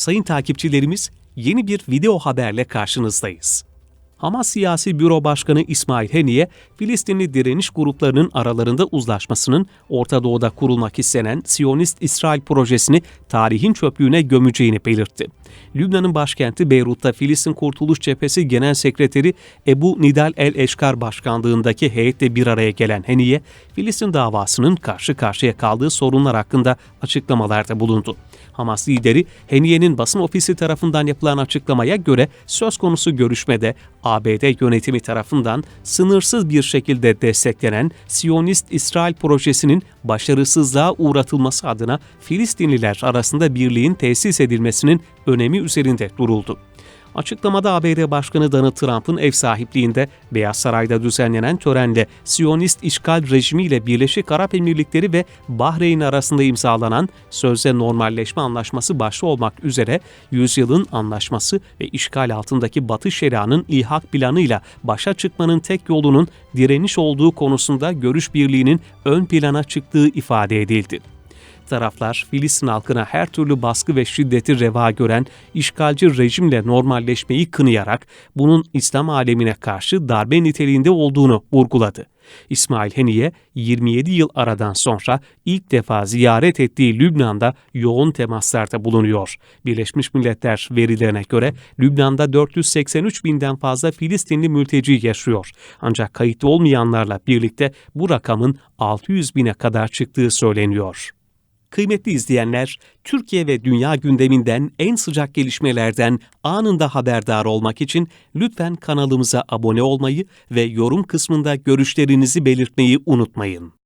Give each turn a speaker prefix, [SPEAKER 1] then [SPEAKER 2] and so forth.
[SPEAKER 1] Sayın takipçilerimiz, yeni bir video haberle karşınızdayız. Hamas Siyasi Büro Başkanı İsmail Heniye, Filistinli direniş gruplarının aralarında uzlaşmasının Orta Doğu'da kurulmak istenen Siyonist İsrail projesini tarihin çöplüğüne gömeceğini belirtti. Lübnan'ın başkenti Beyrut'ta Filistin Kurtuluş Cephesi Genel Sekreteri Ebu Nidal el-Eşkar başkanlığındaki heyetle bir araya gelen Heniye, Filistin davasının karşı karşıya kaldığı sorunlar hakkında açıklamalarda bulundu. Hamas lideri Heniye'nin basın ofisi tarafından yapılan açıklamaya göre söz konusu görüşmede ABD yönetimi tarafından sınırsız bir şekilde desteklenen Siyonist İsrail projesinin başarısızlığa uğratılması adına Filistinliler arasında birliğin tesis edilmesinin önemi üzerinde duruldu. Açıklamada ABD Başkanı Donald Trump'ın ev sahipliğinde Beyaz Saray'da düzenlenen törenle Siyonist işgal rejimiyle Birleşik Arap Emirlikleri ve Bahreyn arasında imzalanan sözde normalleşme anlaşması başta olmak üzere yüzyılın anlaşması ve işgal altındaki Batı Şeria'nın ilhak planıyla başa çıkmanın tek yolunun direniş olduğu konusunda görüş birliğinin ön plana çıktığı ifade edildi taraflar Filistin halkına her türlü baskı ve şiddeti reva gören işgalci rejimle normalleşmeyi kınayarak bunun İslam alemine karşı darbe niteliğinde olduğunu vurguladı. İsmail Heniye 27 yıl aradan sonra ilk defa ziyaret ettiği Lübnan'da yoğun temaslarda bulunuyor. Birleşmiş Milletler verilerine göre Lübnan'da 483 binden fazla Filistinli mülteci yaşıyor. Ancak kayıtlı olmayanlarla birlikte bu rakamın 600 bine kadar çıktığı söyleniyor. Kıymetli izleyenler, Türkiye ve dünya gündeminden en sıcak gelişmelerden anında haberdar olmak için lütfen kanalımıza abone olmayı ve yorum kısmında görüşlerinizi belirtmeyi unutmayın.